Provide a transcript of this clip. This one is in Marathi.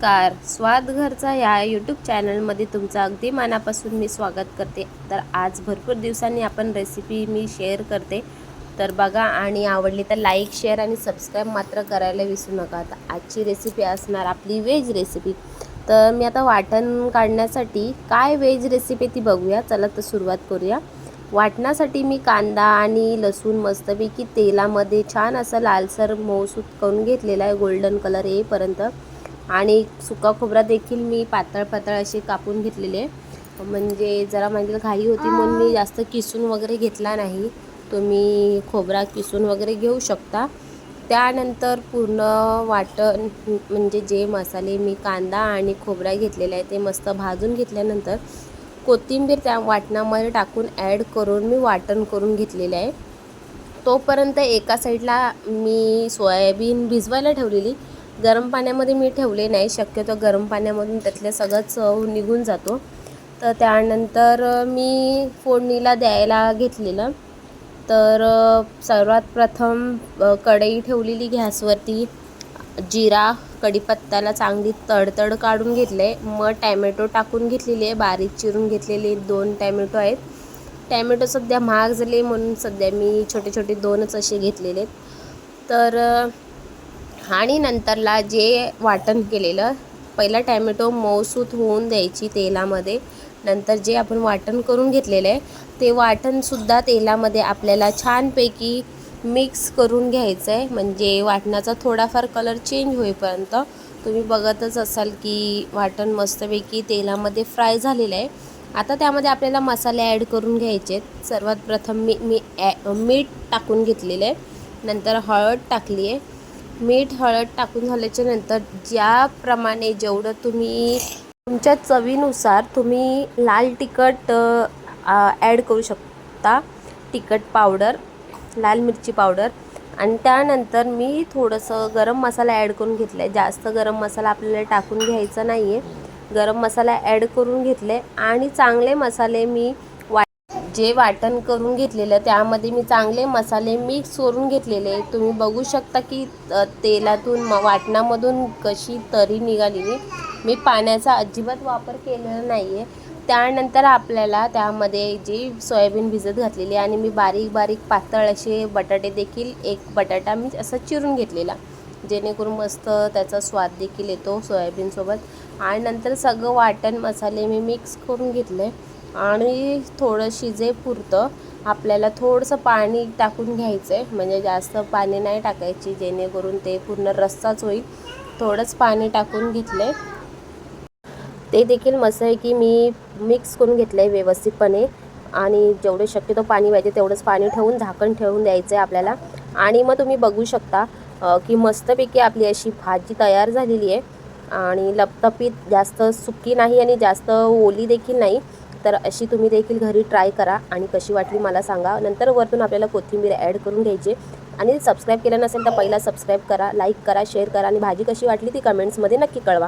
नमस्कार. स्वाद घरचा या यूट्यूब चॅनलमध्ये तुमचं अगदी मनापासून मी स्वागत करते. तर आज भरपूर दिवसांनी आपण रेसिपी मी शेअर करते. तर बघा आणि आवडली तर लाईक शेअर आणि सबस्क्राईब मात्र करायला विसरू नका. तर आजची रेसिपी असणार आपली व्हेज रेसिपी तर मी आता वाटण काढण्यासाठी काय व्हेज रेसिपी ती बघूया. चला तर सुरुवात करूया. वाटण्यासाठी मी कांदा आणि लसूण मस्तपैकी तेलामध्ये छान असं लालसर मऊसूत करून घेतलेला आहे. गोल्डन कलर येईपर्यंत. आणि सुका खोबरा देखील मी पातळ पातळ असे कापून घेतलेले. म्हणजे जरा म्हणजे घाई होती म्हणून मी जास्त किसून वगैरे घेतला नाही. तुम्ही खोबरा किसून वगैरे घेऊ शकता. त्यानंतर पूर्ण वाटण म्हणजे जे मसाले मी कांदा आणि खोबरा घेतलेला आहे ते मस्त भाजून घेतल्यानंतर कोथिंबीर त्या वाटणामध्ये टाकून ॲड करून मी वाटण करून घेतलेलं आहे. तोपर्यंत एका साईडला मी सोयाबीन भिजवायला ठेवलेली. गरम पाण्यामध्ये मी ठेवले नाही. शक्यतो गरम पाण्यामधून त्यातल्या सगळं चव निघून जातो. तर त्यानंतर मी फोडणीला द्यायला घेतलेलं. तर सर्वात प्रथम कढई ठेवलेली गॅसवरती. जिरा कढीपत्त्याला चांगली तडतड काढून घेतले. मग टॅमॅटो टाकून घेतलेली. आहे बारीक चिरून घेतलेले दोन टॅमॅटो आहेत. टॅमॅटो सध्या महाग झाले म्हणून सध्या मी छोटे छोटे दोनच असे घेतलेले आहेत. तर आणि नंतरला जे वाटण केलेलं पहिला टॅमॅटो मऊसूत होऊन द्यायची तेलामध्ये. नंतर जे आपण वाटण करून घेतलेलं आहे ते वाटणसुद्धा तेलामध्ये आपल्याला छानपैकी मिक्स करून घ्यायचं आहे. म्हणजे वाटणाचा थोडाफार कलर चेंज होईपर्यंत तुम्ही बघतच असाल की वाटण मस्तपैकी तेलामध्ये फ्राय झालेलं आहे. आता त्यामध्ये आपल्याला मसाले ॲड करून घ्यायचे आहेत. सर्वात प्रथम मी मी ॲ मीठ टाकून घेतलेलं आहे. नंतर हळद टाकली आहे. मीठ हळद टाकून झाल्याच्यानंतर ज्याप्रमाणे जेवढं तुम्ही तुमच्या चवीनुसार तुम्ही लाल तिखट ॲड करू शकता. तिखट पावडर लाल मिरची पावडर आणि त्यानंतर मी थोडंसं गरम मसाला ॲड करून घेतला आहे जास्त गरम मसाला आपल्याला टाकून घ्यायचा नाही आहे गरम मसाला ॲड करून घेतले आणि चांगले मसाले मी जे वाटण करून घेतलेलं त्यामध्ये मी चांगले मसाले मिक्स करून घेतलेले तुम्ही बघू शकता की तेलातून म वाटणामधून कशी तरी निघालेली. मी पाण्याचा अजिबात वापर केलेला नाही आहे त्यानंतर आपल्याला त्यामध्ये जी सोयाबीन भिजत घातलेली आणि मी बारीक बारीक पातळ असे बटाटे देखील एक बटाटा मी असा चिरून घेतलेला. जेणेकरून मस्त त्याचा स्वाद देखील येतो सोयाबीनसोबत. आणि नंतर सगळं वाटण मसाले मी मिक्स करून घेतले आणि थोडं शिजेपुरतं आपल्याला थोडंसं पाणी टाकून घ्यायचं आहे म्हणजे जास्त पाणी नाही टाकायची जेणेकरून ते पूर्ण रस्साच होईल. थोडंच पाणी टाकून घेतले ते देखील मस्त आहे की मी मिक्स करून घेतलं आहे व्यवस्थितपणे. आणि जेवढे शक्यतो पाणी पाहिजे तेवढंच पाणी ठेवून झाकण ठेवून द्यायचं आहे आपल्याला. आणि मग तुम्ही बघू शकता की मस्तपैकी आपली अशी भाजी तयार झालेली आहे. आणि लपतपीत जास्त सुकी नाही आणि जास्त ओली देखील नाही. तर अशी तुम्ही देखील घरी ट्राय करा आणि कशी वाटली मला सांगा. नंतर वरतून आपल्याला कोथिंबीर ॲड करून घ्यायची. आणि सबस्क्राईब केलं नसेल तर पहिला सबस्क्राईब करा लाईक करा शेअर करा आणि भाजी कशी वाटली ती कमेंट्समध्ये नक्की कळवा.